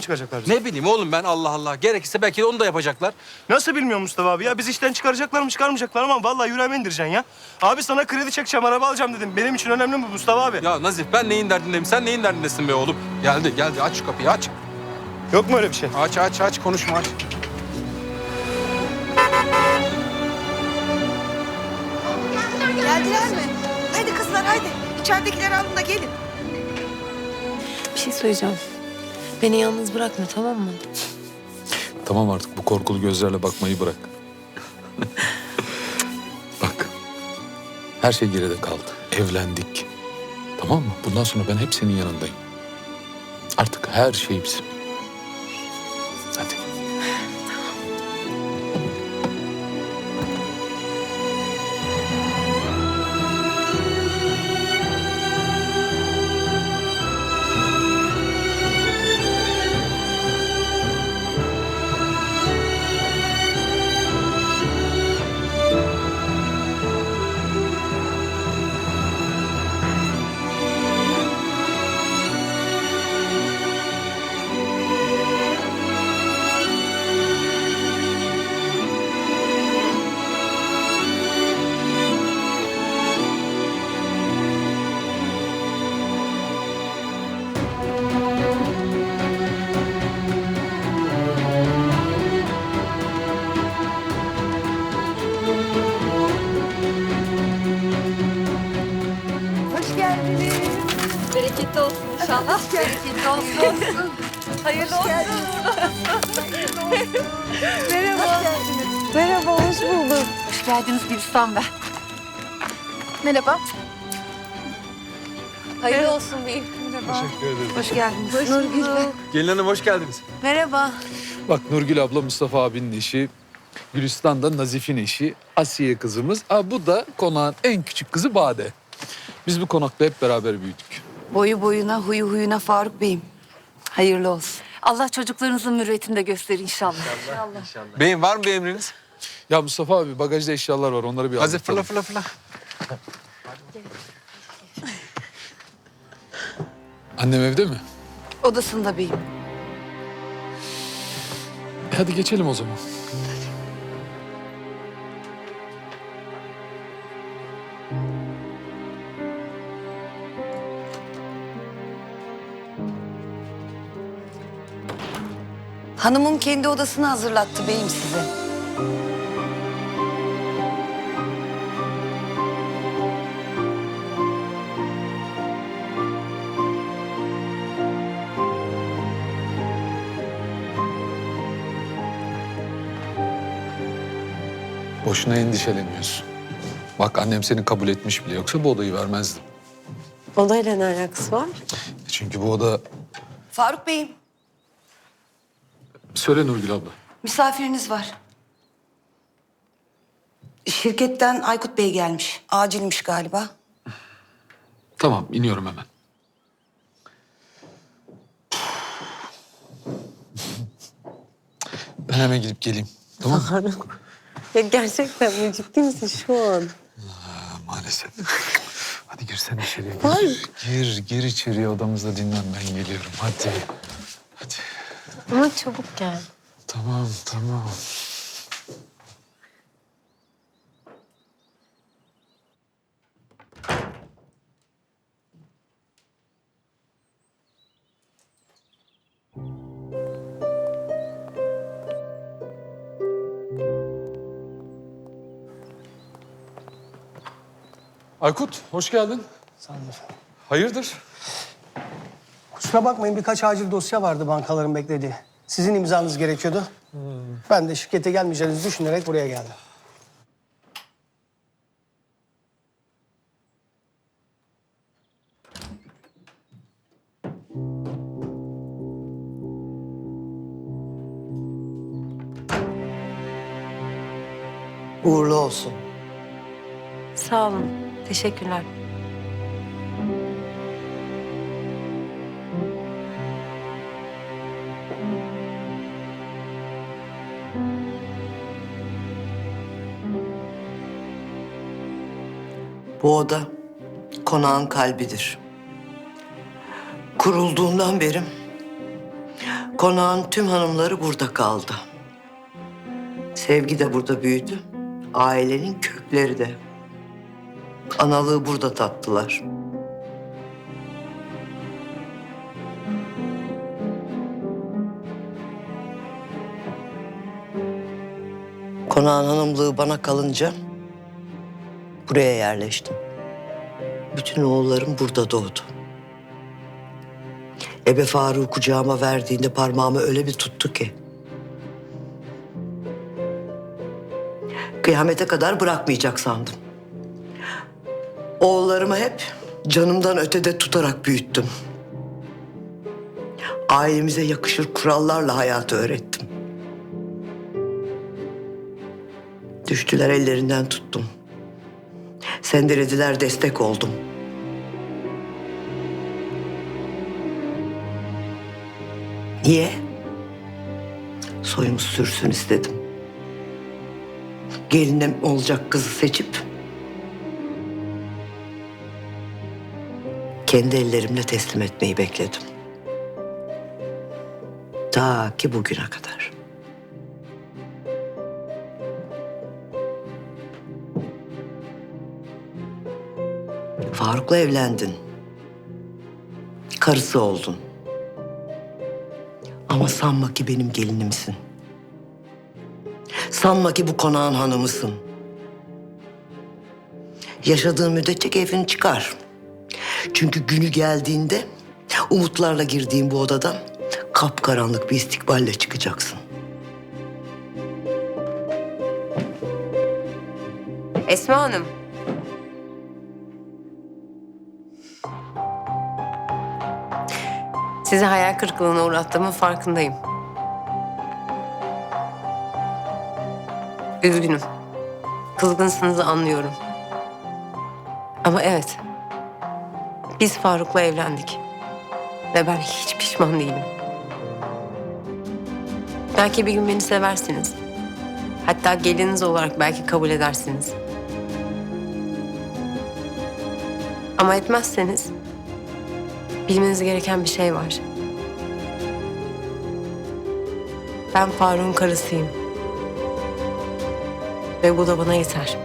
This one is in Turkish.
çıkaracaklar bizi? Ne bileyim oğlum ben Allah Allah. Gerekirse belki de onu da yapacaklar. Nasıl bilmiyorum Mustafa abi ya? Biz işten çıkaracaklar mı çıkarmayacaklar ama vallahi yüreğime indireceksin ya. Abi sana kredi çekeceğim, araba alacağım dedim. Benim için önemli mi bu Mustafa abi? Ya Nazif ben neyin derdindeyim sen neyin derdindesin be oğlum? Geldi geldi aç şu kapıyı aç. Yok mu öyle bir şey? Aç aç aç konuşma aç. Geldiler mi? Haydi kızlar haydi. İçeridekileri alın da gelin. Bir şey söyleyeceğim. Beni yalnız bırakma tamam mı? Tamam artık bu korkulu gözlerle bakmayı bırak. Bak. Her şey geride kaldı. Evlendik. Tamam mı? Bundan sonra ben hep senin yanındayım. Artık her şey bizim. Geldiniz. Bereketli olsun inşallah. Bereketli olsun. Hayırlı olsun. Merhaba. Merhaba, hoş bulduk. Hoş geldiniz Gülistan ben. Merhaba. Hayırlı olsun beyim. Teşekkür ederim. Hoş geldiniz. Hoş bulduk. Gelin hanım hoş geldiniz. Merhaba. Bak Nurgül abla Mustafa abinin eşi. Gülistan da Nazif'in eşi. Asiye kızımız. Aa, bu da konağın en küçük kızı Bade. Biz bu konakta hep beraber büyüdük. Boyu boyuna, huyu huyuna Faruk Bey'im. Hayırlı olsun. Allah çocuklarınızın mürüvvetini de gösterir inşallah. Beyim var mı bir emriniz? Ya Mustafa abi bagajda eşyalar var. Onları bir Nazif fırla fırla fırla. Annem evde mi? Odasında beyim. E, hadi geçelim o zaman. Hanımım kendi odasını hazırlattı beyim size. Boşuna endişeleniyorsun. Bak annem seni kabul etmiş bile. Yoksa bu odayı vermezdim. Odayla ne alakası var? Çünkü bu oda... Faruk Bey'im, Söyle Nurgül abla. misafiriniz var. Şirketten Aykut Bey gelmiş. Acilmiş galiba. Tamam iniyorum hemen. Ben hemen gidip geleyim. Tamam mı? Ya gerçekten mi? Ciddi misin şu an? Ha, Maalesef. Hadi girsene içeriye. Gir, gir, gir içeriye odamızda dinlen ben geliyorum. Hadi. Hadi. Ama çabuk gel. Tamam, tamam. Aykut, hoş geldin. Sağ olun efendim. Hayırdır? Kusura bakmayın birkaç acil dosya vardı bankaların beklediği. Sizin imzanız gerekiyordu. Ben de şirkete gelmeyeceğinizi düşünerek buraya geldim. Uğurlu olsun. Sağ olun. Teşekkürler. Bu oda konağın kalbidir. Kurulduğundan beri Konağın tüm hanımları burada kaldı. Sevgi de burada büyüdü. Ailenin kökleri de. Analığı burada tattılar. Konağın hanımlığı bana kalınca buraya yerleştim. Bütün oğullarım burada doğdu. Ebe Faruk'u kucağıma verdiğinde parmağımı öyle bir tuttu ki. Kıyamete kadar bırakmayacak sandım. Oğullarımı hep canımdan ötede tutarak büyüttüm. Ailemize yakışır kurallarla hayatı öğrettim. Düştüler ellerinden tuttum. Sendelediler destek oldum. Niye? Soyumuz sürsün istedim. Gelinim olacak kızı seçip kendi ellerimle teslim etmeyi bekledim. Ta ki bugüne kadar. Faruk'la evlendin. Karısı oldun. Ama sanma ki benim gelinimsin. Sanma ki bu konağın hanımısın. Yaşadığın müddetçe keyfini çıkar. Çünkü günü geldiğinde umutlarla girdiğin bu odadan kapkaranlık bir istikballe çıkacaksın. Esma Hanım. Sizi hayal kırıklığına uğrattığımın farkındayım. Üzgünüm. Kızgınsınızı anlıyorum. Ama evet. Biz Faruk'la evlendik. Ve ben hiç pişman değilim. Belki bir gün beni seversiniz. Hatta geliniz olarak belki kabul edersiniz. Ama etmezseniz bilmeniz gereken bir şey var. Ben Faruk'un karısıyım. Ve bu da bana yeter.